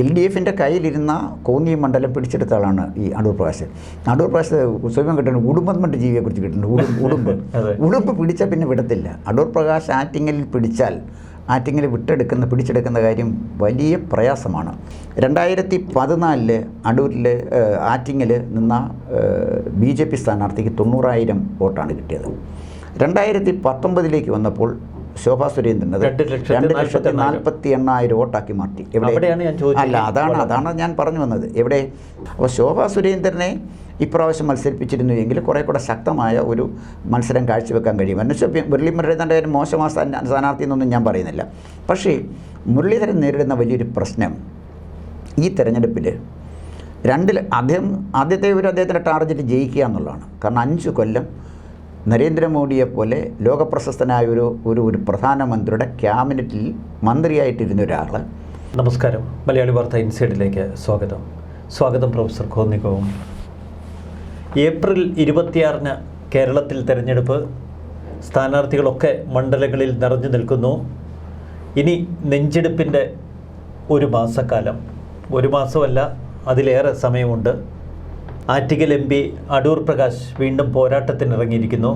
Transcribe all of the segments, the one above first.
L D എഫിന്റെ കയ്യിലിരുന്ന കോന്നി മണ്ഡലം പിടിച്ചെടുത്ത ആളാണ് ഈ അടൂർ പ്രകാശ്. അടൂർ പ്രകാശ് സ്വയം കിട്ടുന്നുണ്ട് ഉടുമ്പന്മട്ട് ജീവിയെക്കുറിച്ച് കിട്ടുന്നുണ്ട്. ഉടും ഉടുമ്പ്. ഉടുമ്പ് പിടിച്ചാൽ പിന്നെ വിടത്തില്ല. അടൂർ പ്രകാശ് ആറ്റിങ്ങലിൽ പിടിച്ചാൽ ആറ്റിങ്ങൽ വിട്ടെടുക്കുന്ന പിടിച്ചെടുക്കുന്ന കാര്യം വലിയ പ്രയാസമാണ്. രണ്ടായിരത്തി പതിനാലിൽ അടൂരിൽ ആറ്റിങ്ങൽ നിന്ന ബി ജെ പി സ്ഥാനാർത്ഥിക്ക് തൊണ്ണൂറായിരം വോട്ടാണ് കിട്ടിയത്. രണ്ടായിരത്തി പത്തൊമ്പതിലേക്ക് വന്നപ്പോൾ ശോഭാ സുരേന്ദ്രൻ അത് രണ്ട് ലക്ഷത്തി നാൽപ്പത്തി എണ്ണായിരം വോട്ടാക്കി മാറ്റി. അവിടെയാണ് ഞാൻ. അല്ല അതാണ് അതാണ് ഞാൻ പറഞ്ഞു വന്നത്. എവിടെ? അപ്പോൾ ശോഭാ സുരേന്ദ്രനെ ഇപ്രാവശ്യം മത്സരിപ്പിച്ചിരുന്നു എങ്കിൽ കുറേ കൂടെ ശക്തമായ ഒരു മത്സരം കാഴ്ചവെക്കാൻ കഴിയും. എന്നുവെച്ചാൽ മുരളി മുരളീധരന്റെ ഒരു മോശമായ സ്ഥാനാർത്ഥി എന്നൊന്നും ഞാൻ പറയുന്നില്ല. പക്ഷേ മുരളീധരൻ നേരിടുന്ന വലിയൊരു പ്രശ്നം ഈ തെരഞ്ഞെടുപ്പിൽ രണ്ടിൽ അദ്ദേഹം ആദ്യത്തെ ഒരു അദ്ദേഹത്തിന്റെ ടാർഗറ്റ് ജയിക്കുക എന്നുള്ളതാണ്. കാരണം അഞ്ച് കൊല്ലം നരേന്ദ്രമോദിയെപ്പോലെ ലോകപ്രശസ്തനായ ഒരു ഒരു ഒരു പ്രധാനമന്ത്രിയുടെ ക്യാബിനറ്റിൽ മന്ത്രിയായിട്ടിരുന്ന ഒരാൾ നമസ്കാരം. മലയാളി വാർത്ത ഇൻസൈഡിലേക്ക് സ്വാഗതം. സ്വാഗതം പ്രൊഫസർ ഖോന്നികവും ഏപ്രിൽ ഇരുപത്തിയാറിന് കേരളത്തിൽ തെരഞ്ഞെടുപ്പ്. സ്ഥാനാർത്ഥികളൊക്കെ മണ്ഡലങ്ങളിൽ നിറഞ്ഞു നിൽക്കുന്നു. ഇനി നെഞ്ചെടുപ്പിന്റെ ഒരു മാസക്കാലം. ഒരു മാസമല്ല അതിലേറെ സമയമുണ്ട്. ആറ്റിക്കൽ എം പി അടൂർ പ്രകാശ് വീണ്ടും പോരാട്ടത്തിനിറങ്ങിയിരിക്കുന്നു.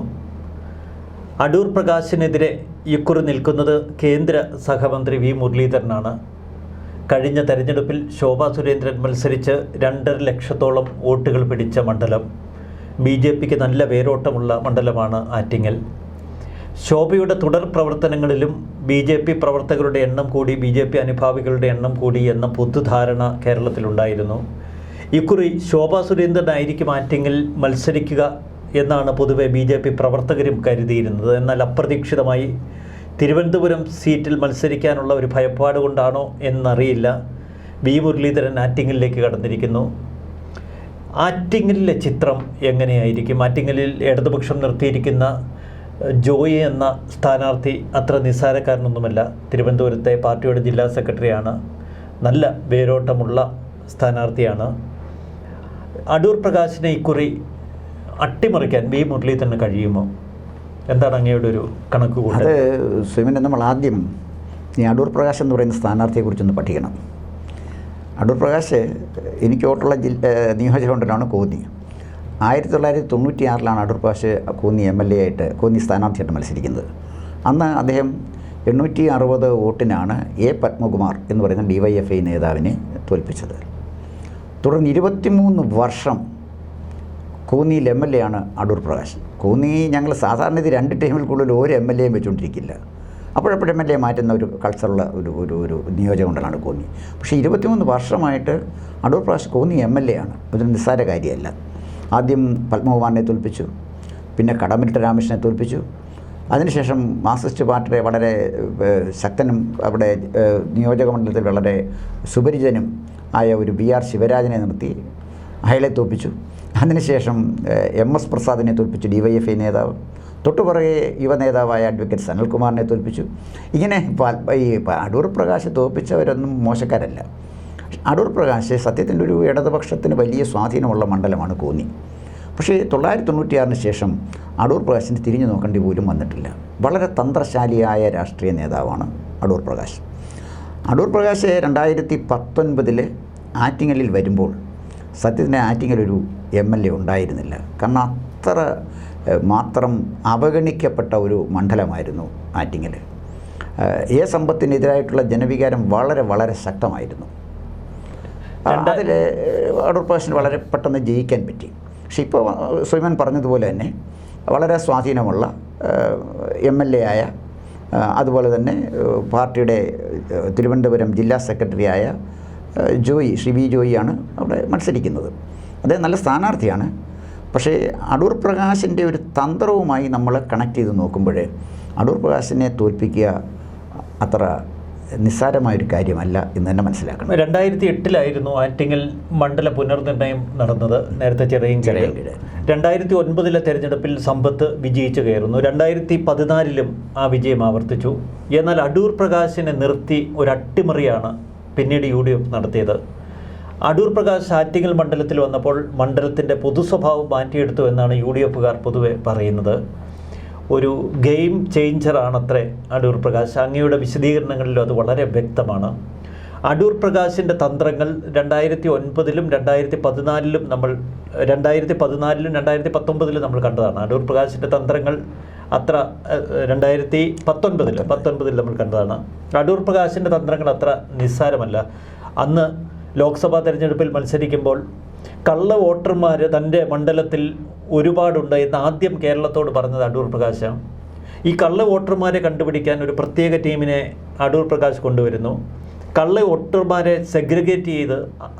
അടൂർ പ്രകാശിനെതിരെ ഇക്കുറി നിൽക്കുന്നത് കേന്ദ്ര സഹമന്ത്രി വി മുരളീധരനാണ്. കഴിഞ്ഞ തെരഞ്ഞെടുപ്പിൽ ശോഭാ സുരേന്ദ്രൻ മത്സരിച്ച് രണ്ടര ലക്ഷത്തോളം വോട്ടുകൾ പിടിച്ച മണ്ഡലം ബി ജെ പിക്ക് നല്ല വേരോട്ടമുള്ള മണ്ഡലമാണ് ആറ്റിങ്ങൽ. ശോഭയുടെ തുടർ പ്രവർത്തനങ്ങളിലും ബി ജെ പി പ്രവർത്തകരുടെ എണ്ണം കൂടി ബി ജെ പി അനുഭാവികളുടെ എണ്ണം കൂടി എന്ന പൊതുധാരണ കേരളത്തിലുണ്ടായിരുന്നു. ഇക്കുറി ശോഭാ സുരേന്ദ്രനായിരിക്കും ആറ്റിങ്ങിൽ മത്സരിക്കുക എന്നാണ് പൊതുവെ ബി ജെ പി പ്രവർത്തകരും കരുതിയിരുന്നത്. എന്നാൽ അപ്രതീക്ഷിതമായി തിരുവനന്തപുരം സീറ്റിൽ മത്സരിക്കാനുള്ള ഒരു ഭയപ്പാട് കൊണ്ടാണോ എന്നറിയില്ല. വി മുരളീധരൻ ആറ്റിങ്ങലിലേക്ക് കടന്നിരിക്കുന്നു. ആറ്റിങ്ങലിലെ ചിത്രം എങ്ങനെയായിരിക്കും? ആറ്റിങ്ങലിൽ ഇടതുപക്ഷം നിർത്തിയിരിക്കുന്ന ജോയി എന്ന സ്ഥാനാർത്ഥി അത്ര നിസ്സാരക്കാരനൊന്നുമല്ല. തിരുവനന്തപുരത്തെ പാർട്ടിയുടെ ജില്ലാ സെക്രട്ടറിയാണ്. നല്ല വേരോട്ടമുള്ള സ്ഥാനാർത്ഥിയാണ്. അടൂർ പ്രകാശിനെ ഇക്കുറി അട്ടിമറിക്കാൻ വി മുരളീധരന് കഴിയുമോ? എന്താണ് അങ്ങയുടെ ഒരു കണക്ക് അത് കൂട്ടൽ നമ്മൾ ആദ്യം ഈ അടൂർ പ്രകാശ് എന്ന് പറയുന്ന സ്ഥാനാർത്ഥിയെക്കുറിച്ചൊന്ന് പഠിക്കണം. അടൂർ പ്രകാശ് എനിക്ക് വോട്ടുള്ള ജില്ല നിയോജകമണ്ഡലമാണ് കോന്നി ആയിരത്തി തൊള്ളായിരത്തി തൊണ്ണൂറ്റി ആറിലാണ് Adoor Prakash Konni M L A ആയിട്ട് കോന്നി സ്ഥാനാർത്ഥിയായിട്ട് മത്സരിക്കുന്നത്. അന്ന് അദ്ദേഹം എണ്ണൂറ്റി അറുപത് വോട്ടിനാണ് എ പത്മകുമാർ എന്ന് പറയുന്ന ഡി വൈ എഫ് ഐ നേതാവിനെ തോൽപ്പിച്ചത്. തുടർന്ന് ഇരുപത്തിമൂന്ന് വർഷം കോന്നിയിൽ എം എൽ എ ആണ് അടൂർ പ്രകാശ് കോന്നി ഞങ്ങൾ സാധാരണ ഇത് രണ്ട് ടൈമിൽ കൂടുതൽ ഒരു എം എൽ എയും വെച്ചുകൊണ്ടിരിക്കില്ല. അപ്പോഴപ്പോഴും എം എൽ എ മാറ്റുന്ന ഒരു കൾച്ചറുള്ള ഒരു ഒരു ഒരു നിയോജകമണ്ഡലമാണ് കോന്നി. പക്ഷേ ഇരുപത്തിമൂന്ന് വർഷമായിട്ട് Adoor Prakash Konni M L A ആണ്. അതൊരു നിസ്സാര കാര്യമല്ല. ആദ്യം പത്മകുമാറിനെ തോൽപ്പിച്ചു. പിന്നെ കടമനിട്ട രാമകൃഷ്ണനെ തോൽപ്പിച്ചു. അതിനുശേഷം മാർക്സിസ്റ്റ് പാർട്ടിയുടെ വളരെ ശക്തനും അവിടെ നിയോജക നിയോജകമണ്ഡലത്തിൽ വളരെ സുപരിചിതനും ആയ ഒരു ബി ആർ ശിവരാജനെ നിർത്തി അയാളെ തോൽപ്പിച്ചു. അതിനുശേഷം എം എസ് പ്രസാദിനെ തോൽപ്പിച്ചു ഡിവൈഎഫ്ഐ നേതാവ്. തൊട്ടുപുറകെ യുവ നേതാവായ അഡ്വക്കേറ്റ് സനൽകുമാറിനെ തോൽപ്പിച്ചു. ഇങ്ങനെ ഈ അടൂർ പ്രകാശ് തോൽപ്പിച്ചവരൊന്നും മോശക്കാരല്ല. അടൂർ പ്രകാശ് സത്യത്തിന്റെ ഒരു ഇടതുപക്ഷത്തിന് വലിയ സ്വാധീനമുള്ള മണ്ഡലമാണ് കോന്നി. പക്ഷേ തൊള്ളായിരത്തി തൊണ്ണൂറ്റിയാറിന് ശേഷം അടൂർ പ്രകാശിന് തിരിഞ്ഞു നോക്കേണ്ടി പോലും വന്നിട്ടില്ല. വളരെ തന്ത്രശാലിയായ രാഷ്ട്രീയ നേതാവാണ് അടൂർ പ്രകാശ്. അടൂർ പ്രകാശ് രണ്ടായിരത്തി പത്തൊൻപതിൽ ആറ്റിങ്ങലിൽ വരുമ്പോൾ സത്യത്തിന് ആറ്റിങ്ങലൊരു എം എൽ എ ഉണ്ടായിരുന്നില്ല. കാരണം അത്ര മാത്രം അവഗണിക്കപ്പെട്ട ഒരു മണ്ഡലമായിരുന്നു ആറ്റിങ്ങൽ. എ സമ്പത്തിനെതിരായിട്ടുള്ള ജനവികാരം വളരെ വളരെ ശക്തമായിരുന്നു. അതിൽ അടൂർ പ്രകാശിന് വളരെ പെട്ടെന്ന് ജയിക്കാൻ പറ്റി. പക്ഷെ ഇപ്പോൾ സുമൻ പറഞ്ഞതുപോലെ തന്നെ വളരെ സ്വാധീനമുള്ള എം എൽ എ ആയ അതുപോലെ തന്നെ പാർട്ടിയുടെ തിരുവനന്തപുരം ജില്ലാ സെക്രട്ടറിയായ ജോയി ശ്രീ വി ജോയിയാണ് അവിടെ മത്സരിക്കുന്നത്. അദ്ദേഹം നല്ല സ്ഥാനാർത്ഥിയാണ്. പക്ഷേ അടൂർ പ്രകാശിന്റെ ഒരു തന്ത്രവുമായി നമ്മൾ കണക്ട് ചെയ്ത് നോക്കുമ്പോൾ അടൂർ പ്രകാശിനെ തോൽപ്പിക്കുക അത്ര നിസ്സാരമായൊരു കാര്യമല്ല എന്ന് തന്നെ മനസ്സിലാക്കണം. രണ്ടായിരത്തി എട്ടിലായിരുന്നു ആറ്റിങ്ങൽ മണ്ഡല പുനർനിർണയം നടന്നത് നേരത്തെ ചെറിയ ചെറിയ രണ്ടായിരത്തി ഒൻപതിലെ തെരഞ്ഞെടുപ്പിൽ സമ്പത്ത് വിജയിച്ചു കയറുന്നു. രണ്ടായിരത്തി പതിനാലിലും ആ വിജയം ആവർത്തിച്ചു. എന്നാൽ അടൂർ പ്രകാശിനെ നിർത്തി ഒരു അട്ടിമറിയാണ് പിന്നീട് യു ഡി എഫ് നടത്തിയത്. അടൂർ പ്രകാശ് ആറ്റിങ്ങൽ മണ്ഡലത്തിൽ വന്നപ്പോൾ മണ്ഡലത്തിന്റെ പൊതുസ്വഭാവം മാറ്റിയെടുത്തു എന്നാണ് യു ഡി എഫുകാർ പൊതുവെ പറയുന്നത്. ഒരു ഗെയിം ചേഞ്ചറാണത്രേ അടൂർ പ്രകാശ്. അങ്ങയുടെ വിശദീകരണങ്ങളിലും അത് വളരെ വ്യക്തമാണ്. അടൂർ പ്രകാശിന്റെ തന്ത്രങ്ങൾ രണ്ടായിരത്തി ഒൻപതിലും രണ്ടായിരത്തി പതിനാലിലും നമ്മൾ രണ്ടായിരത്തി പതിനാലിലും രണ്ടായിരത്തി പത്തൊമ്പതിലും നമ്മൾ കണ്ടതാണ്. അടൂർ പ്രകാശിന്റെ തന്ത്രങ്ങൾ അത്ര രണ്ടായിരത്തി പത്തൊൻപതിൽ പത്തൊൻപതിൽ നമ്മൾ കണ്ടതാണ്. അടൂർ പ്രകാശിന്റെ തന്ത്രങ്ങൾ അത്ര നിസ്സാരമല്ല. അന്ന് ലോക്സഭാ തെരഞ്ഞെടുപ്പിൽ മത്സരിക്കുമ്പോൾ കള്ള വോട്ടർമാർ തന്റെ മണ്ഡലത്തിൽ ഒരുപാടുണ്ട് എന്ന് ആദ്യം കേരളത്തോട് പറഞ്ഞത് അടൂർ പ്രകാശാണ് ഈ കള്ള വോട്ടർമാരെ കണ്ടുപിടിക്കാൻ ഒരു പ്രത്യേക ടീമിനെ അടൂർ പ്രകാശ് കൊണ്ടുവരുന്നു. കള്ള വോട്ടർമാരെ സെഗ്രിഗേറ്റ് ചെയ്ത്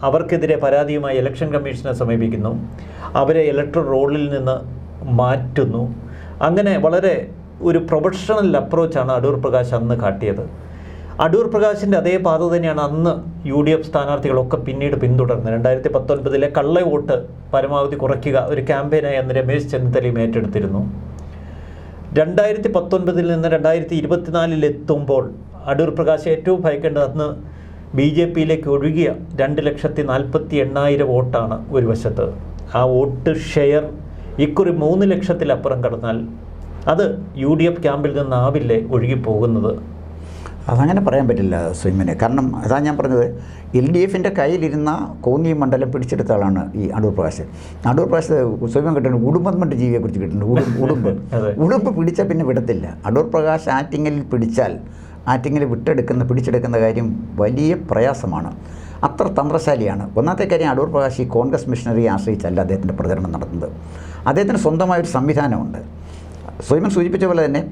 അവർക്കെതിരെ പരാതിയുമായി ഇലക്ഷൻ കമ്മീഷനെ സമീപിക്കുന്നു. അവരെ ഇലക്ട്രൽ റോളിൽ നിന്ന് മാറ്റുന്നു. അങ്ങനെ വളരെ ഒരു പ്രൊഫഷണൽ അപ്രോച്ചാണ് അടൂർ പ്രകാശ് അന്ന് കാട്ടിയത്. അടൂർ പ്രകാശിന്റെ അതേ പാത തന്നെയാണ് അന്ന് യു ഡി എഫ് സ്ഥാനാർത്ഥികളൊക്കെ പിന്നീട് പിന്തുടർന്നത്. രണ്ടായിരത്തി പത്തൊൻപതിലെ കള്ള വോട്ട് പരമാവധി കുറയ്ക്കുക ഒരു ക്യാമ്പയിനായി അന്ന് രമേശ് ചെന്നിത്തലയും ഏറ്റെടുത്തിരുന്നു. രണ്ടായിരത്തി പത്തൊൻപതിൽ നിന്ന് രണ്ടായിരത്തി ഇരുപത്തിനാലിൽ എത്തുമ്പോൾ അടൂർ പ്രകാശ് ഏറ്റവും ഭയക്കേണ്ടത് അന്ന് ബി ജെ പിയിലേക്ക് ഒഴുകിയ രണ്ട് ലക്ഷത്തി നാൽപ്പത്തി എണ്ണായിരം വോട്ടാണ് ഒരു വശത്ത്. ആ വോട്ട് ഷെയർ ഇക്കുറി മൂന്ന് ലക്ഷത്തിലപ്പുറം കടന്നാൽ അത് യു ഡി എഫ് ക്യാമ്പിൽ നിന്നാവില്ലേ ഒഴുകിപ്പോകുന്നത്? അതങ്ങനെ പറയാൻ പറ്റില്ല സ്വിമ്മിന്. കാരണം അതാ ഞാൻ പറഞ്ഞത് എൽ ഡി എഫിന്റെ കയ്യിലിരുന്ന കോന്നി മണ്ഡലം പിടിച്ചെടുത്ത ആളാണ് ഈ അടൂർ പ്രകാശ്. അടൂർ പ്രകാശ് സ്വയം കിട്ടുന്നത് ഉടുമ്പന്മന്റെ ജീവിയെക്കുറിച്ച് കിട്ടുന്നുണ്ട്. ഉടും ഉടുമ്പ്. ഉടുമ്പ് പിടിച്ചാൽ പിന്നെ വിടത്തില്ല. അടൂർ പ്രകാശ് ആറ്റിങ്ങലിൽ പിടിച്ചാൽ ആറ്റിങ്ങലിൽ വിട്ടെടുക്കുന്ന പിടിച്ചെടുക്കുന്ന കാര്യം വലിയ പ്രയാസമാണ്. അത്ര തന്ത്രശാലിയാണ്. ഒന്നാമത്തെ കാര്യം അടൂർ പ്രകാശ് ഈ കോൺഗ്രസ് മിഷനറിയെ ആശ്രയിച്ചല്ല അദ്ദേഹത്തിന്റെ പ്രചരണം നടത്തുന്നത്. അദ്ദേഹത്തിന് സ്വന്തമായൊരു സംവിധാനമുണ്ട്. സ്വയം സൂചിപ്പിച്ച പോലെ തന്നെ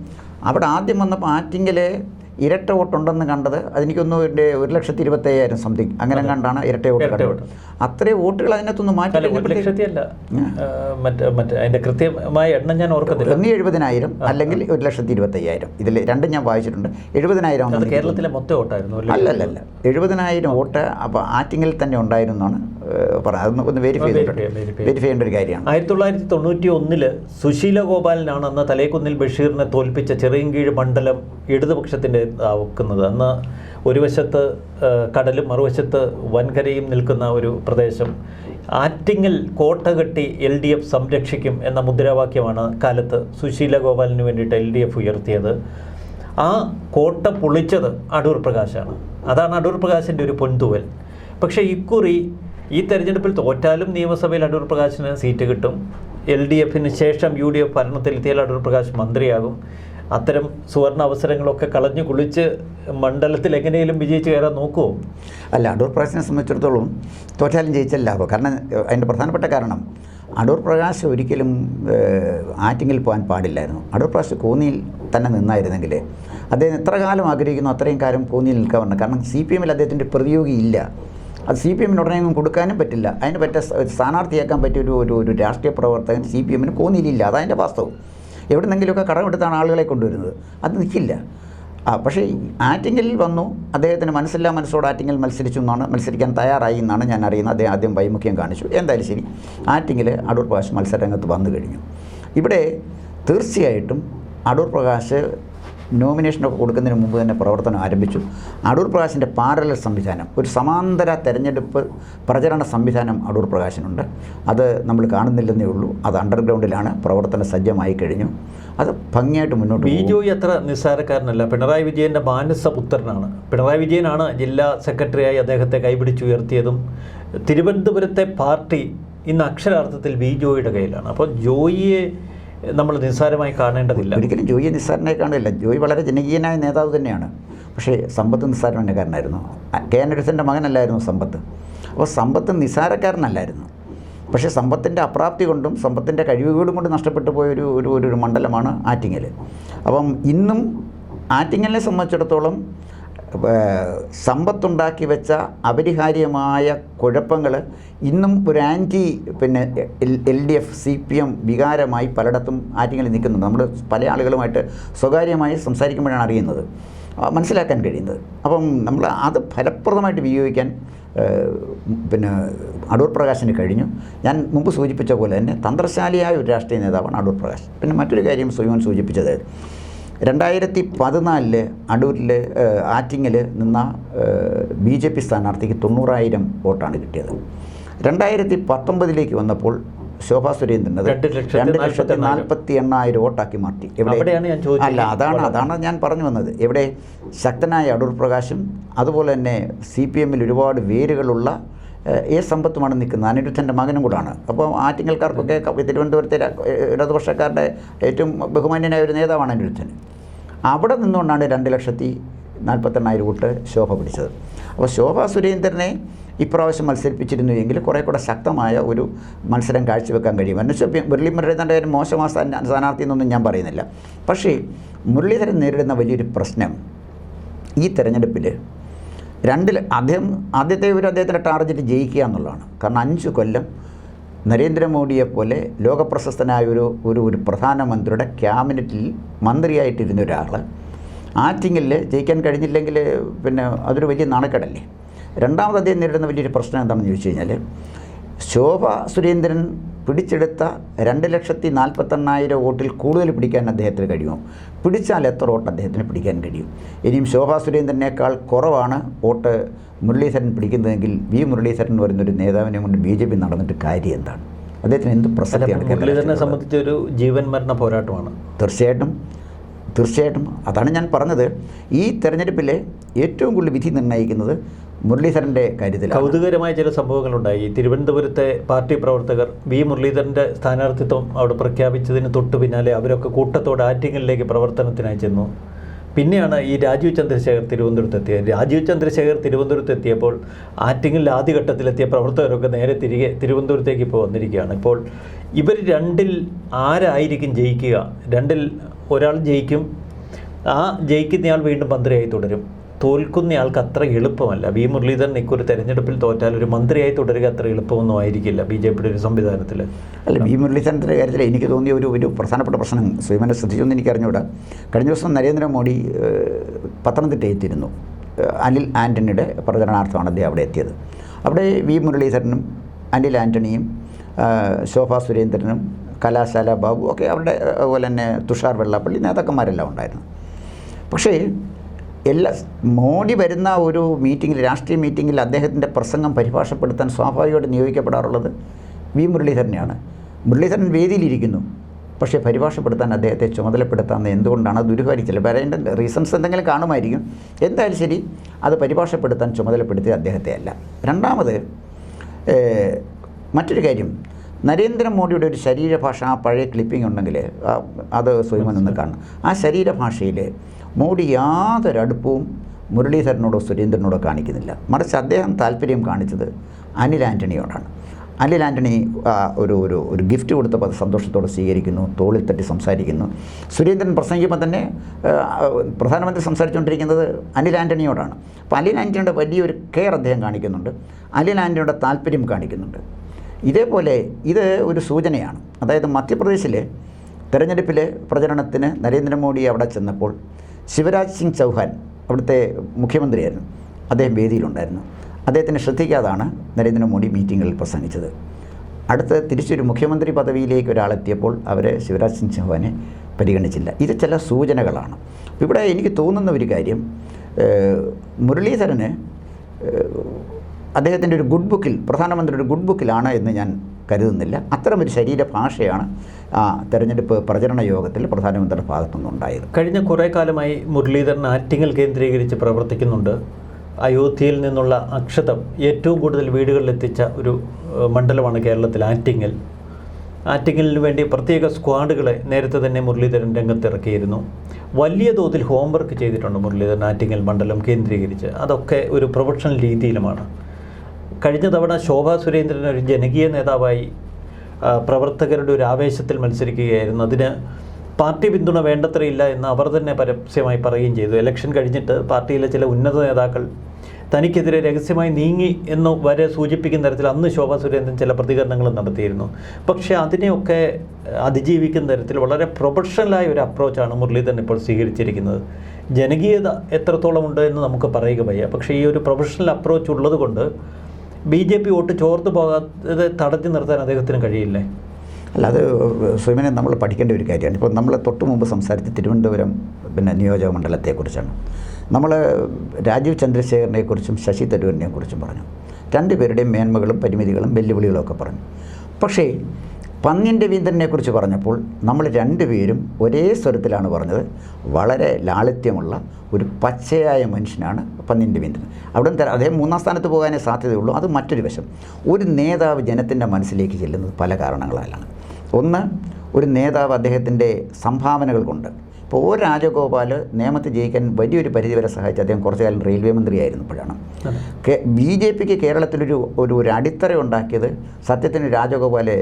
അവിടെ ആദ്യം വന്നപ്പോൾ ആറ്റിങ്ങലെ ഇരട്ട വോട്ടുണ്ടെന്ന് കണ്ടത് അതെനിക്കൊന്ന് ഒരു ഒരു ലക്ഷത്തി ഇരുപത്തയ്യായിരം സംതിങ്. അങ്ങനെ കണ്ടാണ് ഇരട്ട വോട്ട് കണ്ടത്. അത്രയും വോട്ടുകൾ അതിനകത്തൊന്ന് മാറ്റി അതിന്റെ കൃത്യമായ എണ്ണം ഞാൻ ഓർക്കുന്നില്ല ഒന്ന് എഴുപതിനായിരം അല്ലെങ്കിൽ ഒരു ലക്ഷത്തി ഇരുപത്തയ്യായിരം. ഇതിൽ രണ്ടും ഞാൻ വായിച്ചിട്ടുണ്ട്. എഴുപതിനായിരം കേരളത്തിലെ മൊത്തം വോട്ടായിരുന്നു അല്ലല്ല എഴുപതിനായിരം വോട്ട് അപ്പോൾ ആറ്റിങ്ങിൽ തന്നെ ഉണ്ടായിരുന്നാണ്. പറഞ്ഞത് അതൊന്ന് ഒന്ന് വെരിഫൈ ചെയ്തിട്ടുണ്ട്. വെരിഫൈ ചെയ്യേണ്ട ഒരു കാര്യമാണ്. ആയിരത്തി തൊള്ളായിരത്തി തൊണ്ണൂറ്റി ഒന്നിൽ സുശീല ഗോപാലനാണ് അന്ന് തലേക്കുന്നിൽ ബഷീറിനെ തോൽപ്പിച്ച ചെറിയൻകീഴ് മണ്ഡലം ഇടതുപക്ഷത്തിന്റെ ആക്കുന്നത് അന്ന് ഒരു വശത്ത് കടലും മറുവശത്ത് വൻകരയും നിൽക്കുന്ന ഒരു പ്രദേശം. ആറ്റിങ്ങിൽ കോട്ട കെട്ടി എൽ ഡി എഫ് സംരക്ഷിക്കും എന്ന മുദ്രാവാക്യമാണ് കാലത്ത് സുശീല ഗോപാലിന് വേണ്ടിയിട്ട് എൽ ഡി എഫ് ഉയർത്തിയത്. ആ കോട്ട പൊളിച്ചത് അടൂർ പ്രകാശാണ്. അതാണ് അടൂർ പ്രകാശിന്റെ ഒരു പൊൻതൂവൽ. പക്ഷേ ഇക്കുറി ഈ തെരഞ്ഞെടുപ്പിൽ തോറ്റാലും നിയമസഭയിൽ അടൂർ പ്രകാശിന് സീറ്റ് കിട്ടും. എൽ ഡി എഫിന് ശേഷം യു ഡി എഫ് ഭരണത്തിലെത്തിയാൽ അടൂർ പ്രകാശ് മന്ത്രിയാകും. അത്തരം സുവർണ അവസരങ്ങളൊക്കെ കളഞ്ഞു കുളിച്ച് മണ്ഡലത്തിൽ എങ്ങനെയും വിജയിച്ച് കയറാൻ നോക്കുമോ അല്ല അടൂർ പ്രകാശിനെ സംബന്ധിച്ചിടത്തോളം തോറ്റാലും ജയിച്ചാൽ ലാഭം കാരണം അതിന്റെ പ്രധാനപ്പെട്ട കാരണം അടൂർ പ്രകാശ് ഒരിക്കലും ആറ്റിങ്ങിൽ പോകാൻ പാടില്ലായിരുന്നു. അടൂർ പ്രകാശ് കോന്നിയിൽ തന്നെ നിന്നായിരുന്നെങ്കിൽ അദ്ദേഹം എത്ര കാലം ആഗ്രഹിക്കുന്നു അത്രയും കാലം കോന്നിയിൽ നിൽക്കാറുണ്ട് കാരണം സി പി എമ്മിൽ അദ്ദേഹത്തിന്റെ പ്രതിയോഗി ഇല്ല. അത് സി പി എമ്മിന് ഉടനെയൊന്നും കൊടുക്കാനും പറ്റില്ല. അതിന് പറ്റിയ സ്ഥാ- സ്ഥാനാർത്ഥിയാക്കാൻ പറ്റിയ ഒരു ഒരു ഒരു രാഷ്ട്രീയ പ്രവർത്തകൻ സി പി എമ്മിന് കോന്നിയിലില്ല. അതതിന്റെ വാസ്തവം. എവിടെ നിന്നെങ്കിലുമൊക്കെ കടമെടുത്താണ് ആളുകളെ കൊണ്ടുവരുന്നത്. അത് നിൽക്കില്ല. ആ പക്ഷേ ആറ്റിങ്ങലിൽ വന്നു. അദ്ദേഹത്തിന് മനസ്സില്ലാ മനസ്സോട് ആറ്റിങ്ങൽ മത്സരിച്ചു എന്നാണ് മത്സരിക്കാൻ തയ്യാറായി എന്നാണ് ഞാൻ അറിയുന്നത്. അദ്ദേഹം ആദ്യം വൈമുഖ്യം കാണിച്ചു. എന്തായാലും ശരി ആറ്റിങ്ങൽ അടൂർ പ്രകാശ് മത്സരരംഗത്ത് വന്നു കഴിഞ്ഞു. ഇവിടെ തീർച്ചയായിട്ടും അടൂർ പ്രകാശ് നോമിനേഷനൊക്കെ കൊടുക്കുന്നതിന് മുമ്പ് തന്നെ പ്രവർത്തനം ആരംഭിച്ചു. അടൂർ പ്രകാശിന്റെ പാരലൽ സംവിധാനം ഒരു സമാന്തര തെരഞ്ഞെടുപ്പ് പ്രചരണ സംവിധാനം അടൂർ പ്രകാശിനുണ്ട്. അത് നമ്മൾ കാണുന്നില്ലെന്നേ ഉള്ളൂ. അത് അണ്ടർഗ്രൗണ്ടിലാണ് പ്രവർത്തനം സജ്ജമായി കഴിഞ്ഞു. അത് ഭംഗിയായിട്ട് മുന്നോട്ട് ബി പോകും. ജോയി അത്ര നിസ്സാരക്കാരനല്ല. പിണറായി വിജയന്റെ മാനസ പുത്രനാണ് പിണറായി വിജയനാണ് ജില്ലാ സെക്രട്ടറിയായി അദ്ദേഹത്തെ കൈപിടിച്ചുയർത്തിയതും തിരുവനന്തപുരത്തെ പാർട്ടി ഇന്ന് അക്ഷരാർത്ഥത്തിൽ ബി ജോയിയുടെ കയ്യിലാണ്. അപ്പോൾ ജോയിയെ നമ്മൾ നിസ്സാരമായി കാണേണ്ടതില്ല. ഒരിക്കലും ജോയി നിസ്സാരനായി കാണില്ല ജോയി വളരെ ജനകീയനായ നേതാവ് തന്നെയാണ്. പക്ഷേ സമ്പത്ത് നിസ്സാരക്കാരനായിരുന്നു കെ എൻ എഡിസന്റെ മകനല്ലായിരുന്നു സമ്പത്ത്. അപ്പോൾ സമ്പത്ത് നിസ്സാരക്കാരനല്ലായിരുന്നു. പക്ഷേ സമ്പത്തിന്റെ അപ്രാപ്തി കൊണ്ടും സമ്പത്തിന്റെ കഴിവുകളും കൊണ്ട് നഷ്ടപ്പെട്ടു പോയ ഒരു ഒരു ഒരു മണ്ഡലമാണ് ആറ്റിങ്ങൽ. അപ്പം ഇന്നും ആറ്റിങ്ങലിനെ സംബന്ധിച്ചിടത്തോളം സമ്പത്തുണ്ടാക്കി വെച്ച അപരിഹാര്യമായ കുഴപ്പങ്ങൾ ഇന്നും ഒരു ആന്റി പിന്നെ L D F C P M വികാരമായി പലയിടത്തും ആറ്റിങ്ങളിൽ നിൽക്കുന്നുണ്ട്. നമ്മൾ പല ആളുകളുമായിട്ട് സ്വകാര്യമായി സംസാരിക്കുമ്പോഴാണ് അറിയുന്നത്. മനസ്സിലാക്കാൻ കഴിയുന്നത്. അപ്പം നമ്മൾ അത് ഫലപ്രദമായിട്ട് വിനിയോഗിക്കാൻ പിന്നെ അടൂർ പ്രകാശിന് കഴിഞ്ഞു. ഞാൻ മുമ്പ് സൂചിപ്പിച്ച പോലെ തന്നെ തന്ത്രശാലിയായ ഒരു രാഷ്ട്രീയ നേതാവാണ് അടൂർ പ്രകാശ്. പിന്നെ മറ്റൊരു കാര്യം സുയോൻ സൂചിപ്പിച്ചത് രണ്ടായിരത്തി പതിനാലിൽ അടൂരിൽ ആറ്റിങ്ങിൽ നിന്ന ബി ജെ പി സ്ഥാനാർത്ഥിക്ക് തൊണ്ണൂറായിരം വോട്ടാണ് കിട്ടിയത്. രണ്ടായിരത്തി പത്തൊമ്പതിലേക്ക് വന്നപ്പോൾ ശോഭാ സുരേന്ദ്രൻ രണ്ട് ലക്ഷത്തി നാൽപ്പത്തി എണ്ണായിരം വോട്ടാക്കി മാറ്റി. എവിടെ. അല്ല അതാണ് അതാണ് ഞാൻ പറഞ്ഞു വന്നത്. എവിടെ ശക്തനായ അടൂർ പ്രകാശും അതുപോലെ തന്നെ സി പി എമ്മിൽ ഒരുപാട് വേരുകളുള്ള എ സമ്പത്തുമാണ് നിൽക്കുന്നത്. അനിരുദ്ധന്റെ മകനും കൂടാണ്. അപ്പോൾ ആറ്റിങ്ങൽക്കാർക്കൊക്കെ തിരുവനന്തപുരത്തെ ഇടതുപക്ഷക്കാരുടെ ഏറ്റവും ബഹുമാന്യനായ ഒരു നേതാവാണ് അനിരുദ്ധൻ അവിടെ നിന്നുകൊണ്ടാണ് രണ്ട് ലക്ഷത്തി നാൽപ്പത്തെണ്ണായിരം കൂട്ട് ശോഭ പിടിച്ചത്. അപ്പോൾ ശോഭ സുരേന്ദ്രനെ ഇപ്രാവശ്യം മത്സരിപ്പിച്ചിരുന്നു എങ്കിൽ കുറേ കൂടെ ശക്തമായ ഒരു മത്സരം കാഴ്ചവെക്കാൻ കഴിയും. എന്ന് വെച്ചാൽ മുരളി മുരളീധരന്റെ കാര്യം മോശമായ സ്ഥാനാർത്ഥി എന്നൊന്നും ഞാൻ പറയുന്നില്ല. പക്ഷേ മുരളീധരൻ നേരിടുന്ന വലിയൊരു പ്രശ്നം ഈ തെരഞ്ഞെടുപ്പിൽ രണ്ടിൽ അദ്ദേഹം ആദ്യത്തെ ഒരു അദ്ദേഹത്തിന്റെ ടാർഗറ്റ് ജയിക്കുക എന്നുള്ളതാണ്. കാരണം അഞ്ച് കൊല്ലം നരേന്ദ്രമോദിയെ പോലെ ലോകപ്രശസ്തനായ ഒരു ഒരു ഒരു പ്രധാനമന്ത്രിയുടെ ക്യാബിനറ്റിൽ മന്ത്രിയായിട്ടിരുന്ന ഒരാൾ ആറ്റിങ്ങിൽ ജയിക്കാൻ കഴിഞ്ഞില്ലെങ്കിൽ പിന്നെ അതൊരു വലിയ നാണക്കേടല്ലേ? രണ്ടാമത് അദ്ദേഹം നേരിടുന്ന വലിയൊരു പ്രശ്നം എന്താണെന്ന് ചോദിച്ചു കഴിഞ്ഞാൽ ശോഭ സുരേന്ദ്രൻ പിടിച്ചെടുത്ത രണ്ട് ലക്ഷത്തി നാൽപ്പത്തെണ്ണായിരം വോട്ടിൽ കൂടുതൽ പിടിക്കാൻ അദ്ദേഹത്തിന് കഴിയുമോ? പിടിച്ചാൽ എത്ര വോട്ട് അദ്ദേഹത്തിന് പിടിക്കാൻ കഴിയും? ഇനിയും ശോഭാ സുരേന്ദ്രനേക്കാൾ കുറവാണ് വോട്ട് മുരളീധരൻ പിടിക്കുന്നതെങ്കിൽ വി മുരളീധരൻ ഒരു നേതാവിനെ കൊണ്ട് ബി ജെ പി നടന്നിട്ട് കാര്യം എന്താണ്? അദ്ദേഹത്തിന് എന്ത് പ്രസക്തിയാണ് മുരളീധരനെ സംബന്ധിച്ചൊരു സംബന്ധിച്ച് ഒരു ജീവൻ മരണ പോരാട്ടമാണ്. തീർച്ചയായിട്ടും തീർച്ചയായിട്ടും. അതാണ് ഞാൻ പറഞ്ഞത്. ഈ തെരഞ്ഞെടുപ്പിലെ ഏറ്റവും കൂടുതൽ വിധി നിർണയിക്കുന്നത് മുരളീധരന്റെ കാര്യത്തിൽ കൗതുകരമായ ചില സംഭവങ്ങളുണ്ടായി. തിരുവനന്തപുരത്തെ പാർട്ടി പ്രവർത്തകർ വി മുരളീധരന്റെ സ്ഥാനാർത്ഥിത്വം അവിടെ പ്രഖ്യാപിച്ചതിന് തൊട്ടു പിന്നാലെ അവരൊക്കെ കൂട്ടത്തോടെ ആറ്റിങ്ങലിലേക്ക് പ്രവർത്തനത്തിനായി ചെന്നു. പിന്നെയാണ് ഈ രാജീവ് ചന്ദ്രശേഖർ തിരുവനന്തപുരത്ത് എത്തിയത് രാജീവ് ചന്ദ്രശേഖർ തിരുവനന്തപുരത്ത് എത്തിയപ്പോൾ ആറ്റിങ്ങലിൽ ആദ്യഘട്ടത്തിലെത്തിയ പ്രവർത്തകരൊക്കെ നേരെ തിരികെ തിരുവനന്തപുരത്തേക്ക് ഇപ്പോൾ വന്നിരിക്കുകയാണ്. ഇപ്പോൾ ഇവർ രണ്ടിൽ ആരായിരിക്കും ജയിക്കുക? രണ്ടിൽ ഒരാൾ ജയിക്കും. ആ ജയിക്കുന്നയാൾ വീണ്ടും മന്ത്രിയായി തുടരും. തോൽക്കുന്നയാൾക്ക് അത്ര എളുപ്പമല്ല. വി. മുരളീധരൻ ഇക്കൊരു തെരഞ്ഞെടുപ്പിൽ തോറ്റാൽ ഒരു മന്ത്രിയായി തുടരുക അത്ര എളുപ്പമൊന്നും ആയിരിക്കില്ല ബി. ജെ. പിയുടെ ഒരു സംവിധാനത്തിൽ അല്ല വി. മുരളീധരന്റെ കാര്യത്തിൽ എനിക്ക് തോന്നിയ ഒരു ഒരു പ്രധാനപ്പെട്ട പ്രശ്നം സ്വയമനെ ശ്രദ്ധിച്ചൊന്നും എനിക്ക് അറിഞ്ഞുകൂടാ കഴിഞ്ഞ ദിവസം നരേന്ദ്രമോദി പത്തനംതിട്ട എത്തിയിരുന്നു അനിൽ ആന്റണിയുടെ പ്രചരണാർത്ഥമാണ് അദ്ദേഹം അവിടെ എത്തിയത്. അവിടെ വി. മുരളീധരനും അനിൽ ആന്റണിയും ശോഭ സുരേന്ദ്രനും കലാശാല ബാബു ഒക്കെ അവരുടെ അതുപോലെ തന്നെ തുഷാർ വെള്ളാപ്പള്ളി നേതാക്കന്മാരെല്ലാം ഉണ്ടായിരുന്നു. പക്ഷേ എല്ലാ മോഡി വരുന്ന ഒരു മീറ്റിങ്ങിൽ രാഷ്ട്രീയ മീറ്റിങ്ങിൽ അദ്ദേഹത്തിന്റെ പ്രസംഗം പരിഭാഷപ്പെടുത്താൻ സ്വാഭാവികമായിട്ട് നിയോഗിക്കപ്പെടാറുള്ളത് വി മുരളീധരനെയാണ്. മുരളീധരൻ വേദിയിലിരിക്കുന്നു. പക്ഷേ പരിഭാഷപ്പെടുത്താൻ അദ്ദേഹത്തെ ചുമതലപ്പെടുത്താമെന്ന് എന്തുകൊണ്ടാണ്? ദുരുഹരിച്ചില്ല വരേണ്ട റീസൺസ് എന്തെങ്കിലും കാണുമായിരിക്കും. എന്തായാലും ശരി അത് പരിഭാഷപ്പെടുത്താൻ ചുമതലപ്പെടുത്തിയത് അദ്ദേഹത്തെ അല്ല രണ്ടാമത് മറ്റൊരു കാര്യം. നരേന്ദ്രമോദിയുടെ ഒരു ശരീരഭാഷ ആ പഴയ ക്ലിപ്പിംഗ് ഉണ്ടെങ്കിൽ അത് സ്വയം ഒന്ന് കാണണം. ആ ശരീരഭാഷയിൽ മോഡി യാതൊരു അടുപ്പവും മുരളീധരനോടോ സുരേന്ദ്രനോടോ കാണിക്കുന്നില്ല. മറിച്ച് അദ്ദേഹം താല്പര്യം കാണിച്ചത് അനിൽ ആന്റണിയോടാണ് അനിൽ ആന്റണി ഒരു ഒരു ഒരു ഗിഫ്റ്റ് കൊടുത്തപ്പോൾ സന്തോഷത്തോടെ സ്വീകരിക്കുന്നു തോളിൽ തട്ടി സംസാരിക്കുന്നു. സുരേന്ദ്രൻ പ്രസംഗിക്കുമ്പോൾ തന്നെ പ്രധാനമന്ത്രി സംസാരിച്ചുകൊണ്ടിരിക്കുന്നത് അനിൽ ആന്റണിയോടാണ് അപ്പോൾ അനിൽ ആന്റണിയുടെ വലിയൊരു കെയർ അദ്ദേഹം കാണിക്കുന്നുണ്ട്. അനിൽ ആന്റണിയുടെ താല്പര്യം കാണിക്കുന്നുണ്ട്. ഇതേപോലെ ഇത് ഒരു സൂചനയാണ്. അതായത് മധ്യപ്രദേശിലെ തെരഞ്ഞെടുപ്പിലെ പ്രചരണത്തിന് നരേന്ദ്രമോദി അവിടെ ചെന്നപ്പോൾ ശിവരാജ് സിംഗ് ചൗഹാൻ അവിടുത്തെ മുഖ്യമന്ത്രിയായിരുന്നു. അദ്ദേഹം വേദിയിലുണ്ടായിരുന്നു. അദ്ദേഹത്തിനെ ശ്രദ്ധിക്കാതാണ് നരേന്ദ്രമോദി മീറ്റിങ്ങിൽ പ്രസംഗിച്ചത്. അടുത്ത തിരിച്ചൊരു മുഖ്യമന്ത്രി പദവിയിലേക്ക് ഒരാളെത്തിയപ്പോൾ അവരെ ശിവരാജ് സിംഗ് ചൗഹാനെ പരിഗണിച്ചില്ല. ഇത് ചില സൂചനകളാണ്. ഇവിടെ എനിക്ക് തോന്നുന്ന ഒരു കാര്യം മുരളീധരന് അദ്ദേഹത്തിന്റെ ഒരു ഗുഡ് ബുക്കിൽ പ്രധാനമന്ത്രിയുടെ ഗുഡ് ബുക്കിലാണ് എന്ന് ഞാൻ കരുതുന്നില്ല. അത്തരമൊരു ശരീരഭാഷയാണ് ആ തെരഞ്ഞെടുപ്പ് പ്രചരണ യോഗത്തിൽ പ്രധാനമന്ത്രിയുടെ ഭാഗത്തുനിന്നുണ്ടായത് കഴിഞ്ഞ കുറേ കാലമായി മുരളീധരൻ ആറ്റിങ്ങൽ കേന്ദ്രീകരിച്ച് പ്രവർത്തിക്കുന്നുണ്ട്. അയോധ്യയിൽ നിന്നുള്ള അക്ഷതം ഏറ്റവും കൂടുതൽ വീടുകളിലെത്തിച്ച ഒരു മണ്ഡലമാണ് കേരളത്തിൽ ആറ്റിങ്ങൽ. ആറ്റിങ്ങലിന് വേണ്ടി പ്രത്യേക സ്ക്വാഡുകളെ നേരത്തെ തന്നെ മുരളീധരൻ രംഗത്തിറക്കിയിരുന്നു. വലിയ തോതിൽ ഹോംവർക്ക് ചെയ്തിട്ടുണ്ട് മുരളീധരൻ ആറ്റിങ്ങൽ മണ്ഡലം കേന്ദ്രീകരിച്ച്. അതൊക്കെ ഒരു പ്രൊഫഷണൽ രീതിയിലുമാണ്. കഴിഞ്ഞ തവണ ശോഭാ സുരേന്ദ്രൻ ഒരു ജനകീയ നേതാവായി പ്രവർത്തകരുടെ ഒരു ആവേശത്തിൽ മത്സരിക്കുകയായിരുന്നു. അതിന് പാർട്ടി പിന്തുണ വേണ്ടത്രയില്ല എന്ന് അവർ തന്നെ പരസ്യമായി പറയുകയും ചെയ്തു. ഇലക്ഷൻ കഴിഞ്ഞിട്ട് പാർട്ടിയിലെ ചില ഉന്നത നേതാക്കൾ തനിക്കെതിരെ രഹസ്യമായി നീങ്ങി എന്ന് വരെ സൂചിപ്പിക്കുന്ന തരത്തിൽ അന്ന് ശോഭാ സുരേന്ദ്രൻ ചില പ്രതികരണങ്ങൾ നടത്തിയിരുന്നു. പക്ഷേ അതിനെയൊക്കെ അതിജീവിക്കുന്ന തരത്തിൽ വളരെ പ്രൊഫഷണലായ ഒരു അപ്രോച്ചാണ് മുരളീധരൻ ഇപ്പോൾ സ്വീകരിച്ചിരിക്കുന്നത്. ജനകീയത എത്രത്തോളം ഉണ്ട് എന്ന് നമുക്ക് പറയുക വയ്യ. പക്ഷേ ഈ ഒരു പ്രൊഫഷണൽ അപ്രോച്ച് ഉള്ളത് കൊണ്ട് ബി ജെ പി വോട്ട് ചോർന്നു പോകാതെ തടഞ്ഞു നിർത്താൻ അദ്ദേഹത്തിന് കഴിയില്ലേ? അല്ല അത് സ്വയമനെ നമ്മൾ പഠിക്കേണ്ട ഒരു കാര്യമാണ്. ഇപ്പോൾ നമ്മൾ തൊട്ട് മുമ്പ് സംസാരിച്ച തിരുവനന്തപുരം പിന്നെ നിയോജക മണ്ഡലത്തെക്കുറിച്ചാണ് നമ്മൾ രാജീവ് ചന്ദ്രശേഖരനെക്കുറിച്ചും ശശി തരൂരിനെക്കുറിച്ചും പറഞ്ഞു. രണ്ടുപേരുടെയും മേന്മകളും പരിമിതികളും വെല്ലുവിളികളും ഒക്കെ പറഞ്ഞു. പക്ഷേ പന്ന്യൻ രവീന്ദ്രനെ കുറിച്ച് പറഞ്ഞപ്പോൾ നമ്മൾ രണ്ടുപേരും ഒരേ സ്വരത്തിലാണ് പറഞ്ഞത്. വളരെ ലാളിത്യമുള്ള ഒരു പച്ചയായ മനുഷ്യനാണ് പന്നിന്റെ രവീന്ദ്രൻ അവിടെ നിന്ന് അദ്ദേഹം മൂന്നാം സ്ഥാനത്ത് പോകാനേ സാധ്യതയുള്ളൂ. അത് മറ്റൊരു വശം. ഒരു നേതാവ് ജനത്തിന്റെ മനസ്സിലേക്ക് ചെല്ലുന്നത് പല കാരണങ്ങളാലാണ്. ഒന്ന് ഒരു നേതാവ് അദ്ദേഹത്തിന്റെ സംഭാവനകൾ കൊണ്ട് ഇപ്പോൾ ഒ രാജഗോപാൽ നിയമത്തിൽ ജയിക്കാൻ വലിയൊരു പരിധിവരെ സഹായിച്ച അദ്ദേഹം കുറച്ചു കാലം റെയിൽവേ മന്ത്രിയായിരുന്നപ്പോഴാണ് കെ ബി ജെ പിക്ക് കേരളത്തിലൊരു ഒരു ഒരു അടിത്തറ ഉണ്ടാക്കിയത് സത്യത്തിന് രാജഗോപാലെ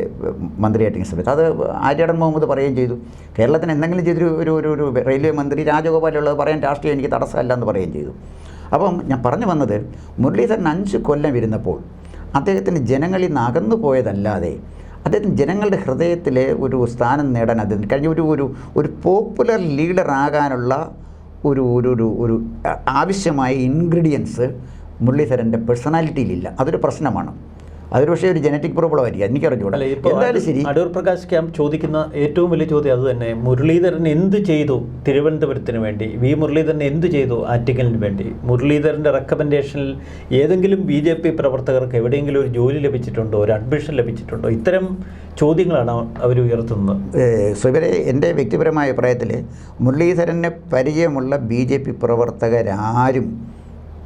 മന്ത്രിയായിട്ട് സമയത്ത്. അത് ആര്യാടൻ മുഹമ്മദ് പറയുകയും ചെയ്തു. കേരളത്തിന് എന്തെങ്കിലും ചെയ്തൊരു ഒരു ഒരു ഒരു റെയിൽവേ മന്ത്രി രാജഗോപാലുള്ളത് പറയാൻ രാഷ്ട്രീയം എനിക്ക് തടസ്സമല്ല എന്ന് പറയുകയും ചെയ്തു. അപ്പം ഞാൻ പറഞ്ഞു വന്നത് മുരളീധരൻ അഞ്ച് കൊല്ലം ഇരുന്നപ്പോൾ അദ്ദേഹത്തിന് ജനങ്ങളിൽ നിന്ന് അകന്നു പോയതല്ലാതെ അദ്ദേഹത്തിന് ജനങ്ങളുടെ ഹൃദയത്തിൽ ഒരു സ്ഥാനം നേടാൻ അദ്ദേഹം കഴിഞ്ഞ ഒരു ഒരു ഒരു പോപ്പുലർ ലീഡർ ആകാനുള്ള ഒരു ഒരു ഒരു ഒരു ആവശ്യമായ ഇൻഗ്രീഡിയൻസ് മുരളീധരന്റെ പേഴ്സണാലിറ്റിയിലില്ല അതൊരു പ്രശ്നമാണ്. അതൊരു പക്ഷേ ഒരു ജനറ്റിക് പ്രോബ്ലം ആയിരിക്കും. എനിക്കറിഞ്ഞൂടാ എന്തായാലും ശരി. അടൂർ പ്രകാശ് ക്യാമ്പ് ചോദിക്കുന്ന ഏറ്റവും വലിയ ചോദ്യം അത് തന്നെ. മുരളീധരൻ എന്ത് ചെയ്തു തിരുവനന്തപുരത്തിന് വേണ്ടി? വി മുരളീധരൻ എന്ത് ചെയ്തു ആറ്റിങ്ങലിന് വേണ്ടി? മുരളീധരന്റെ റെക്കമെൻഡേഷനിൽ ഏതെങ്കിലും ബി ജെ പി പ്രവർത്തകർക്ക് എവിടെയെങ്കിലും ഒരു ജോലി ലഭിച്ചിട്ടുണ്ടോ? ഒരു അഡ്മിഷൻ ലഭിച്ചിട്ടുണ്ടോ? ഇത്തരം ചോദ്യങ്ങളാണ് അവർ ഉയർത്തുന്നത്. സുബരെ എന്റെ വ്യക്തിപരമായ അഭിപ്രായത്തിൽ മുരളീധരനെ പരിചയമുള്ള ബി ജെ പി പ്രവർത്തകരാരും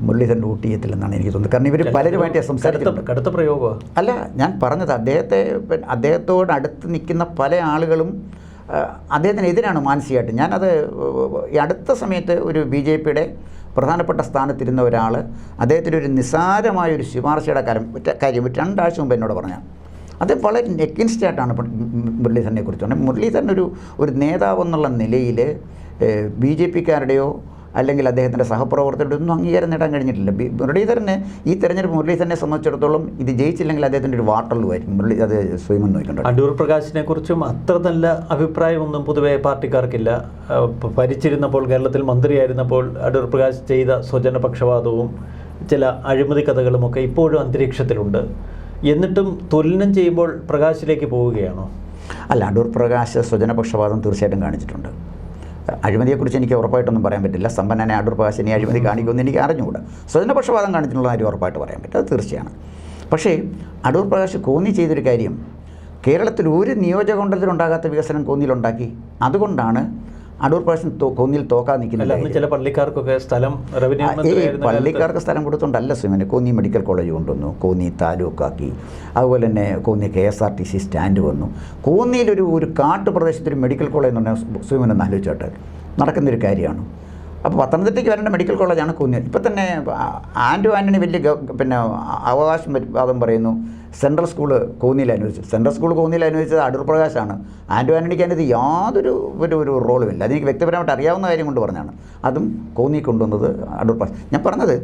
മുരളീധരൻ വോട്ട് ചെയ്യത്തില്ലെന്നാണ് എനിക്ക് തോന്നുന്നത്. കാരണം ഇവർ പലരുമായിട്ട് സംസാരിച്ചിട്ടുണ്ട് കടുത്ത പ്രയോഗമാണ് അല്ല ഞാൻ പറഞ്ഞത് അദ്ദേഹത്തെ അദ്ദേഹത്തോട് അടുത്ത് നിൽക്കുന്ന പല ആളുകളും അദ്ദേഹത്തിനെതിരാണ് മാനസികമായിട്ട്. ഞാനത് ഈ അടുത്ത സമയത്ത് ഒരു ബി ജെ പിയുടെ പ്രധാനപ്പെട്ട സ്ഥാനത്തിരുന്ന ഒരാൾ അദ്ദേഹത്തിന്റെ ഒരു നിസാരമായ ഒരു ശുപാർശയുടെ കാര്യം കാര്യം രണ്ടാഴ്ച മുമ്പ് എന്നോട് പറഞ്ഞാൽ അത് വളരെ നെക്കിൻസ്റ്റായിട്ടാണ് മുരളീധരനെ കുറിച്ച് മുരളീധരൻ ഒരു ഒരു നേതാവെന്നുള്ള നിലയിൽ ബി ജെ പിക്കാരുടെയോ അല്ലെങ്കിൽ അദ്ദേഹത്തിന്റെ സഹപ്രവർത്തകരുടെ ഒന്നും അംഗീകാരം നേടാൻ കഴിഞ്ഞിട്ടില്ല. മുരളീധരന് ഈ തെരഞ്ഞെടുപ്പ് മുരളീധരനെ സംബന്ധിച്ചിടത്തോളം ഇത് ജയിച്ചില്ലെങ്കിൽ അദ്ദേഹത്തിന്റെ ഒരു വാട്ടർലൂ ആയിരിക്കും മുരളി അത് സ്വയം നോക്കിയിട്ടുണ്ട് അടൂർ പ്രകാശിനെ കുറിച്ചും അത്ര നല്ല അഭിപ്രായമൊന്നും പൊതുവെ പാർട്ടിക്കാർക്കില്ല. ഭരിച്ചിരുന്നപ്പോൾ കേരളത്തിൽ മന്ത്രിയായിരുന്നപ്പോൾ അടൂർ പ്രകാശ് ചെയ്ത സ്വജനപക്ഷപാതവും ചില അഴിമതി കഥകളുമൊക്കെ ഇപ്പോഴും അന്തരീക്ഷത്തിലുണ്ട്. എന്നിട്ടും തുലനം ചെയ്യുമ്പോൾ പ്രകാശിലേക്ക് പോവുകയാണോ? അല്ല അടൂർ പ്രകാശ് സ്വജനപക്ഷപാതം തീർച്ചയായിട്ടും കാണിച്ചിട്ടുണ്ട്. അഴിമതിയെക്കുറിച്ച് എനിക്ക് ഉറപ്പായിട്ടൊന്നും പറയാൻ പറ്റില്ല. സമ്പന്നനെ അടൂർ പ്രകാശ് ഇനി അഴിമതി കാണിക്കുമെന്ന് എനിക്ക് അറിഞ്ഞുകൂടാ. സ്വജനപക്ഷപാതം കാണിച്ചിട്ടുള്ള കാര്യം ഉറപ്പായിട്ട് പറയാൻ പറ്റും അത് തീർച്ചയാണ്. പക്ഷേ അടൂർ പ്രകാശ് കോന്നി ചെയ്തൊരു കാര്യം കേരളത്തിൽ ഒരു നിയോജക നിയോജകമണ്ഡലത്തിലുണ്ടാകാത്ത വികസനം കോന്നിയിലുണ്ടാക്കി. അതുകൊണ്ടാണ് അടൂർ പ്രാവശ്യം കോന്നിയിൽ തോക്കാൻ നിൽക്കുന്നില്ല ചില പള്ളിക്കാർക്കൊക്കെ സ്ഥലം പള്ളിക്കാർക്ക് സ്ഥലം കൊടുത്തോണ്ടല്ല സുമന്. കോന്നി മെഡിക്കൽ കോളേജ് കൊണ്ടുവന്നു. കോന്നി താലൂക്കാക്കി. അതുപോലെ തന്നെ Konni K S R T C stand വന്നു. കോന്നിയിലൊരു ഒരു കാട്ടുപ്രദേശത്തൊരു മെഡിക്കൽ കോളേജ് എന്ന് പറഞ്ഞാൽ സുമൻ ഒന്ന് ആലോചിച്ചോട്ടെ നടക്കുന്നൊരു കാര്യമാണ്. അപ്പോൾ പത്തനംതിട്ടയ്ക്ക് വരേണ്ട മെഡിക്കൽ കോളേജാണ് കോന്നി. ഇപ്പം തന്നെ ആൻഡ്രു ആന്റണി വലിയ പിന്നെ അവകാശം വാദം പറയുന്നു. സെൻട്രൽ സ്കൂൾ കോന്നിയിൽ അനുവദിച്ചു സെൻട്രൽ സ്കൂൾ കോന്നിയിൽ അനുവദിച്ചത് അടൂർ പ്രകാശാണ്. ആൻഡ്രു ആന്റണിക്ക് അതിനകത്ത് യാതൊരു ഒരു ഒരു റോളുമില്ല അതെനിക്ക് വ്യക്തിപരമായിട്ട് അറിയാവുന്ന കാര്യം കൊണ്ട് പറഞ്ഞാണ്. അതും കോന്നി കൊണ്ടുവന്നത് അടൂർ പ്രകാശ്. ഞാൻ പറഞ്ഞത്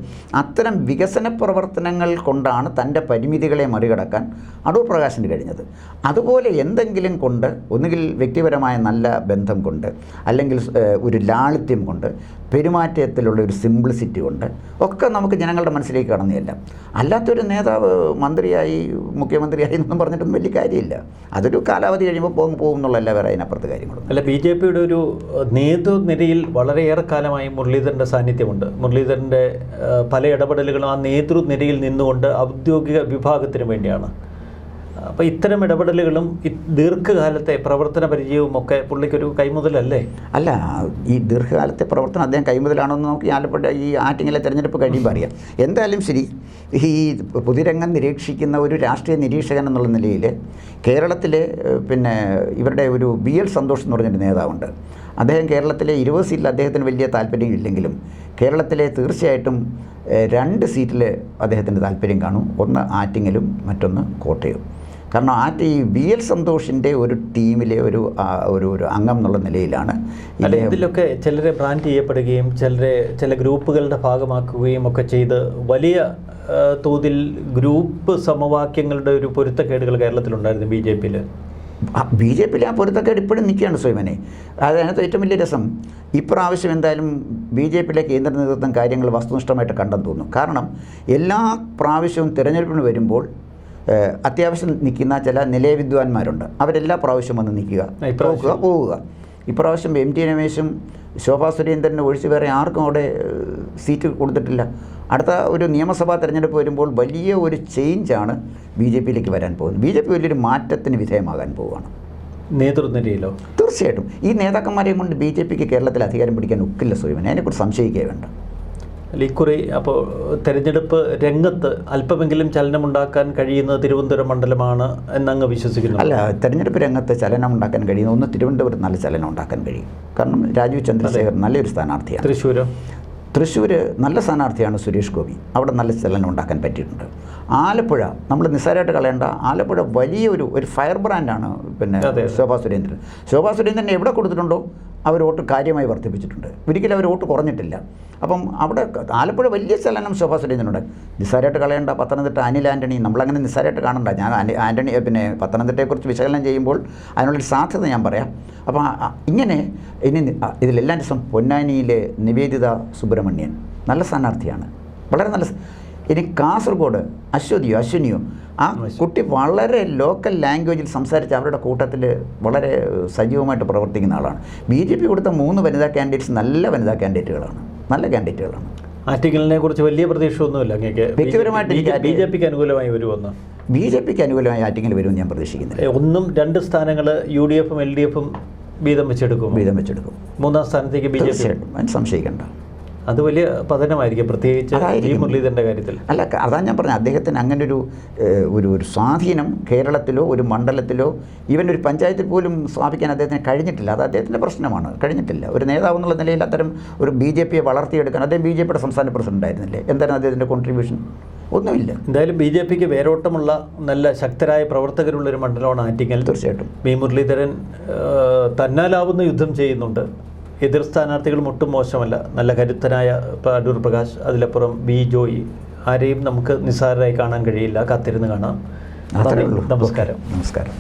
അത്തരം വികസന പ്രവർത്തനങ്ങൾ കൊണ്ടാണ് തന്റെ പരിമിതികളെ മറികടക്കാൻ അടൂർ പ്രകാശിന് കഴിഞ്ഞത്. അതുപോലെ എന്തെങ്കിലും കൊണ്ട് ഒന്നുകിൽ വ്യക്തിപരമായ നല്ല ബന്ധം കൊണ്ട് അല്ലെങ്കിൽ ഒരു ലാളിത്യം കൊണ്ട് പെരുമാറ്റത്തിലുള്ള ഒരു സിംപ്ലിസിറ്റി കൊണ്ട് ഒക്കെ നമുക്ക് ജനങ്ങളുടെ മനസ്സിലേക്ക് കടന്നില്ല. അല്ലാത്തൊരു നേതാവ് മന്ത്രിയായി മുഖ്യമന്ത്രിയായി എന്നൊന്നും പറഞ്ഞിട്ടൊന്നും വലിയ കാര്യമില്ല. അതൊരു കാലാവധി കഴിയുമ്പോൾ പോകും പോകും എന്നുള്ളതല്ല വേറെ അതിനപ്പുറത്ത് കാര്യങ്ങളും അല്ല ബി ജെ പിയുടെ ഒരു നേതൃനിരയിൽ വളരെയേറെ കാലമായി മുരളീധരന്റെ സാന്നിധ്യമുണ്ട്. മുരളീധരന്റെ പല ഇടപെടലുകളും ആ നേതൃനിരയിൽ നിന്നുകൊണ്ട് ഔദ്യോഗിക വിഭാഗത്തിന് വേണ്ടിയാണ്. അപ്പോൾ ഇത്തരം ഇടപെടലുകളും ദീർഘകാലത്തെ പ്രവർത്തന പരിചയവും ഒക്കെ പുള്ളിക്കൊരു കൈമുതലല്ലേ? അല്ല ഈ ദീർഘകാലത്തെ പ്രവർത്തനം അദ്ദേഹം കൈമുതലാണെന്ന് നമുക്ക് ഈ ആലപ്പുഴ ഈ ആറ്റിങ്ങിലെ തെരഞ്ഞെടുപ്പ് കഴിയുമ്പോൾ അറിയാം. എന്തായാലും ശരി ഈ പുതിരംഗം നിരീക്ഷിക്കുന്ന ഒരു രാഷ്ട്രീയ നിരീക്ഷകൻ എന്നുള്ള നിലയിൽ കേരളത്തിലെ പിന്നെ ഇവരുടെ ഒരു ബി എൽ സന്തോഷ് എന്ന് പറഞ്ഞൊരു നേതാവുണ്ട്. അദ്ദേഹം കേരളത്തിലെ ഇരുപത് സീറ്റിൽ അദ്ദേഹത്തിന് വലിയ താല്പര്യം ഇല്ലെങ്കിലും കേരളത്തിലെ തീർച്ചയായിട്ടും രണ്ട് സീറ്റിൽ അദ്ദേഹത്തിന്റെ താല്പര്യം കാണും. ഒന്ന് ആറ്റിങ്ങലും മറ്റൊന്ന് കോട്ടയവും കാരണം ആ ടീ ബി എൽ സന്തോഷിന്റെ ഒരു ടീമിലെ ഒരു ഒരു ഒരു അംഗം എന്നുള്ള നിലയിലാണ്. ഇതിലൊക്കെ ചിലരെ ബ്രാൻഡ് ചെയ്യപ്പെടുകയും ചിലരെ ചില ഗ്രൂപ്പുകളുടെ ഭാഗമാക്കുകയും ഒക്കെ ചെയ്ത് വലിയ തോതിൽ ഗ്രൂപ്പ് സമവാക്യങ്ങളുടെ ഒരു പൊരുത്തക്കേടുകൾ കേരളത്തിലുണ്ടായിരുന്നു ബി ജെ പിയിൽ ബി ജെ പിയിൽ ആ പൊരുത്തക്കേട് ഇപ്പോഴും നിൽക്കുകയാണ് സ്വയമനെ അതിനകത്ത് ഏറ്റവും വലിയ രസം ഇപ്രാവശ്യം എന്തായാലും ബി ജെ പിയിലെ കേന്ദ്ര നേതൃത്വം കാര്യങ്ങൾ വസ്തുനിഷ്ഠമായിട്ട് കണ്ടെന്ന് തോന്നുന്നു. കാരണം എല്ലാ പ്രാവശ്യവും തിരഞ്ഞെടുപ്പിന് വരുമ്പോൾ അത്യാവശ്യം നിൽക്കുന്ന ചില നിലയവിദ്വാൻമാരുണ്ട് അവരെല്ലാ പ്രാവശ്യം വന്ന് നിൽക്കുക. പോകുക പോവുക ഇപ്രാവശ്യം എം ടി രമേശും ശോഭാ സുരേന്ദ്രനെ ഒഴിച്ച് വേറെ ആർക്കും അവിടെ സീറ്റ് കൊടുത്തിട്ടില്ല. അടുത്ത ഒരു നിയമസഭാ തെരഞ്ഞെടുപ്പ് വരുമ്പോൾ വലിയ ഒരു ചേഞ്ചാണ് ബി ജെ പിയിലേക്ക് വരാൻ പോകുന്നത്. ബി ജെ പി വലിയൊരു മാറ്റത്തിന് വിധേയമാകാൻ പോവുകയാണ്. നേതൃനിരയിലോ തീർച്ചയായിട്ടും. ഈ നേതാക്കന്മാരെയും കൊണ്ട് ബി ജെ പിക്ക് കേരളത്തിൽ അധികാരം പിടിക്കാൻ ഒക്കില്ല സുഖം അതിനെക്കുറിച്ച് സംശയിക്കുക വേണ്ട. ഇക്കുറി അപ്പോൾ തെരഞ്ഞെടുപ്പ് രംഗത്ത് അല്പമെങ്കിലും ചലനമുണ്ടാക്കാൻ കഴിയുന്നത് തിരുവനന്തപുരം മണ്ഡലമാണ് എന്നങ്ങ് വിശ്വസിക്കുന്നു. അല്ല തെരഞ്ഞെടുപ്പ് രംഗത്ത് ചലനം ഉണ്ടാക്കാൻ കഴിയുന്ന ഒന്ന് തിരുവനന്തപുരത്ത് നല്ല ചലനം ഉണ്ടാക്കാൻ കഴിയും. കാരണം രാജീവ് ചന്ദ്രശേഖർ നല്ലൊരു സ്ഥാനാർത്ഥിയാണ്. തൃശ്ശൂർ തൃശ്ശൂർ നല്ല സ്ഥാനാർത്ഥിയാണ് സുരേഷ് ഗോപി. അവിടെ നല്ല ചലനം ഉണ്ടാക്കാൻ പറ്റിയിട്ടുണ്ട്. ആലപ്പുഴ നമ്മൾ നിസ്സാരമായിട്ട് കളയേണ്ട ആലപ്പുഴ വലിയൊരു ഒരു ഫയർ ബ്രാൻഡാണ് പിന്നെ. ശോഭാ സുരേന്ദ്രൻ. ശോഭാ സുരേന്ദ്രൻ എവിടെ കൊടുത്തിട്ടുണ്ടോ? അവർ വോട്ട് കാര്യമായി വർദ്ധിപ്പിച്ചിട്ടുണ്ട്. ഒരിക്കലും അവർ വോട്ട് കുറഞ്ഞിട്ടില്ല. അപ്പം അവിടെ ആലപ്പുഴ വലിയ ചലനം ശോഭാ സുരേന്ദ്രനുണ്ട്. നിസ്സാരമായിട്ട് കളയേണ്ട പത്തനംതിട്ട അനിൽ ആന്റണി നമ്മളങ്ങനെ നിസ്സാരമായിട്ട് കാണണ്ട. ഞാൻ ആന്റണി പിന്നെ പത്തനംതിട്ടയെക്കുറിച്ച് വിശകലനം ചെയ്യുമ്പോൾ അതിനുള്ളൊരു സാധ്യത ഞാൻ പറയാം. അപ്പം ആ- ആ- ഇങ്ങനെ ഇനി ഇതിലെല്ലാം ദിവസം പൊന്നാനിയിലെ നിവേദിത സുബ്രഹ്മണ്യൻ നല്ല സ്ഥാനാർത്ഥിയാണ്. വളരെ നല്ല ഇനി കാസർഗോഡ് അശ്വതിയോ അശ്വിനിയോ ആ കുട്ടി വളരെ ലോക്കൽ ലാംഗ്വേജിൽ സംസാരിച്ച് അവരുടെ കൂട്ടത്തിൽ വളരെ സജീവമായിട്ട് പ്രവർത്തിക്കുന്ന ആളാണ്. ബി ജെ പി കൊടുത്ത മൂന്ന് വനിതാ കാൻഡിഡേറ്റ്സ് നല്ല വനിതാ കാൻഡിഡേറ്റുകളാണ് നല്ല കാൻഡിഡേറ്റുകളാണ് ആറ്റിങ്ങലിനെ കുറിച്ച് വലിയ പ്രതീക്ഷയൊന്നുമില്ല അങ്ങേക്ക്. വ്യക്തിപരമായിട്ട് ബി ജെ പിക്ക് അനുകൂലമായി വരുമെന്ന് ബി ജെ പിക്ക് അനുകൂലമായി ആർട്ടിക്കിൾ വരുമെന്ന് ഞാൻ പ്രതീക്ഷിക്കുന്നില്ല. ഒന്നും രണ്ട് സ്ഥാനങ്ങൾ യു ഡി എഫും എൽ ഡി എഫും വീതം വെച്ചെടുക്കും വീതം വെച്ചെടുക്കും. മൂന്നാം സ്ഥാനത്തേക്ക് ബി ജെ പി സംശയിക്കേണ്ട. അത് വലിയ പതനമായിരിക്കും പ്രത്യേകിച്ച്. മുരളീധരന്റെ കാര്യത്തിൽ. അല്ല അതാണ് അതാ ഞാൻ പറഞ്ഞത് അദ്ദേഹത്തിന് അങ്ങനെ ഒരു ഒരു ഒരു സ്വാധീനം കേരളത്തിലോ ഒരു മണ്ഡലത്തിലോ ഈവൻ ഒരു പഞ്ചായത്തിൽ പോലും സ്ഥാപിക്കാൻ അദ്ദേഹത്തിന് കഴിഞ്ഞിട്ടില്ല. അത് അദ്ദേഹത്തിന്റെ പ്രശ്നമാണ്. കഴിഞ്ഞിട്ടില്ല. ഒരു നേതാവ് എന്നുള്ള നിലയിൽ അത്തരം ഒരു ബി ജെ പിയെ വളർത്തിയെടുക്കാൻ അദ്ദേഹം ബി ജെ പിയുടെ സംസ്ഥാന പ്രസിഡന്റ് ആയിരുന്നില്ലേ? എന്തായിരുന്നു അദ്ദേഹത്തിന്റെ കോൺട്രിബ്യൂഷൻ ഒന്നുമില്ല. എന്തായാലും ബി ജെ പിക്ക് വേരോട്ടമുള്ള നല്ല ശക്തരായ പ്രവർത്തകരുള്ള ഒരു മണ്ഡലമാണ് ആറ്റിങ്ങൽ. തീർച്ചയായിട്ടും. വി മുരളീധരൻ തന്നാലാവുന്ന യുദ്ധം ചെയ്യുന്നുണ്ട്. എതിർ സ്ഥാനാർത്ഥികളും ഒട്ടും മോശമല്ല. നല്ല കരുത്തനായ അടൂർ പ്രകാശ് അതിലപ്പുറം ബി ജോയി ആരെയും നമുക്ക് നിസ്സാരരായി കാണാൻ കഴിയില്ല. കാത്തിരുന്ന് കാണാം. നമസ്കാരം. നമസ്കാരം.